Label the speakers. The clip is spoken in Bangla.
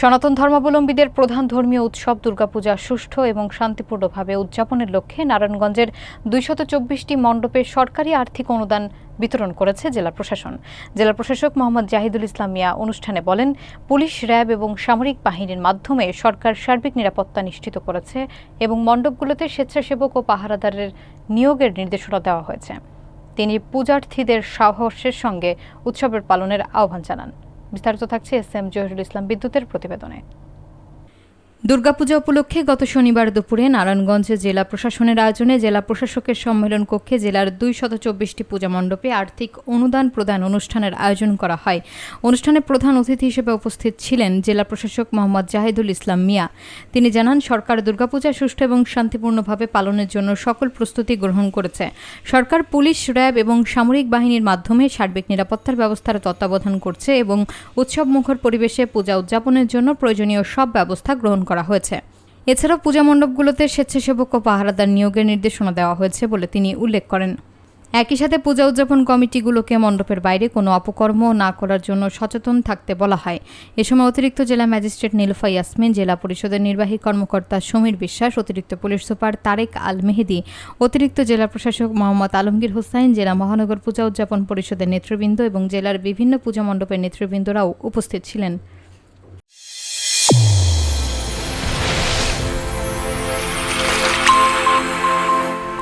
Speaker 1: সনাতন ধর্মাবলম্বীদের প্রধান ধর্মীয় উৎসব দুর্গাপূজা সুষ্ঠু এবং শান্তিপূর্ণভাবে উদযাপনের লক্ষ্যে নারায়ণগঞ্জের দুইশত চব্বিশটি মণ্ডপে সরকারি আর্থিক অনুদান বিতরণ করেছে জেলা প্রশাসন। জেলা প্রশাসক মোহাম্মদ জাহিদুল ইসলাম মিয়া অনুষ্ঠানে বলেন, পুলিশ, র্যাব এবং সামরিক বাহিনীর মাধ্যমে সরকার সার্বিক নিরাপত্তা নিশ্চিত করেছে এবং মণ্ডপগুলোতে স্বেচ্ছাসেবক ও পাহারাদারের নিয়োগের নির্দেশনা দেওয়া হয়েছে। তিনি পূজার্থীদের সাহসের সঙ্গে উৎসবের পালনের আহ্বান জানান। বিস্তারিত থাকছে এস এম জহিরুল ইসলাম বিদ্যুতের প্রতিবেদনে। দুর্গাপূজা উপলক্ষে গত শনিবার দুপুরে নারায়ণগঞ্জে জেলা প্রশাসনের আয়োজনে জেলা প্রশাসকের সম্মেলন কক্ষে জেলার দুই শত চব্বিশটি পূজা মণ্ডপে আর্থিক অনুদান প্রদান অনুষ্ঠানের আয়োজন করা হয়। অনুষ্ঠানে প্রধান অতিথি হিসেবে উপস্থিত ছিলেন জেলা প্রশাসক মোহাম্মদ জাহিদুল ইসলাম মিয়া। তিনি জানান, সরকার দুর্গাপূজা সুষ্ঠু এবং শান্তিপূর্ণভাবে পালনের জন্য সকল প্রস্তুতি গ্রহণ করেছে। সরকার পুলিশ, র্যাব এবং সামরিক বাহিনীর মাধ্যমে সার্বিক নিরাপত্তার ব্যবস্থার তত্ত্বাবধান করছে এবং উৎসবমুখর পরিবেশে পূজা উদযাপনের জন্য প্রয়োজনীয় সব ব্যবস্থা গ্রহণ করা হয়েছে। এছাড়াও পূজা মণ্ডপগুলোতে স্বেচ্ছাসেবক ও পাহারাদার নিয়োগের নির্দেশনা দেওয়া হয়েছে বলে তিনি উল্লেখ করেন। একই সাথে পূজা উদযাপন কমিটিগুলোকে মণ্ডপের বাইরে কোনো অপকর্ম না করার জন্য সচেতন থাকতে বলা হয়। এ সময় অতিরিক্ত জেলা ম্যাজিস্ট্রেট নীলফা ইয়াসমিন, জেলা পরিষদের নির্বাহী কর্মকর্তা সমীর বিশ্বাস, অতিরিক্ত পুলিশ সুপার তারেক আল মেহেদি অতিরিক্ত জেলা প্রশাসক মোহাম্মদ আলমগীর হোসাইন, জেলা মহানগর পূজা উদযাপন পরিষদের নেতৃবৃন্দ এবং জেলার বিভিন্ন পূজা মণ্ডপের নেতৃবৃন্দরাও উপস্থিত ছিলেন।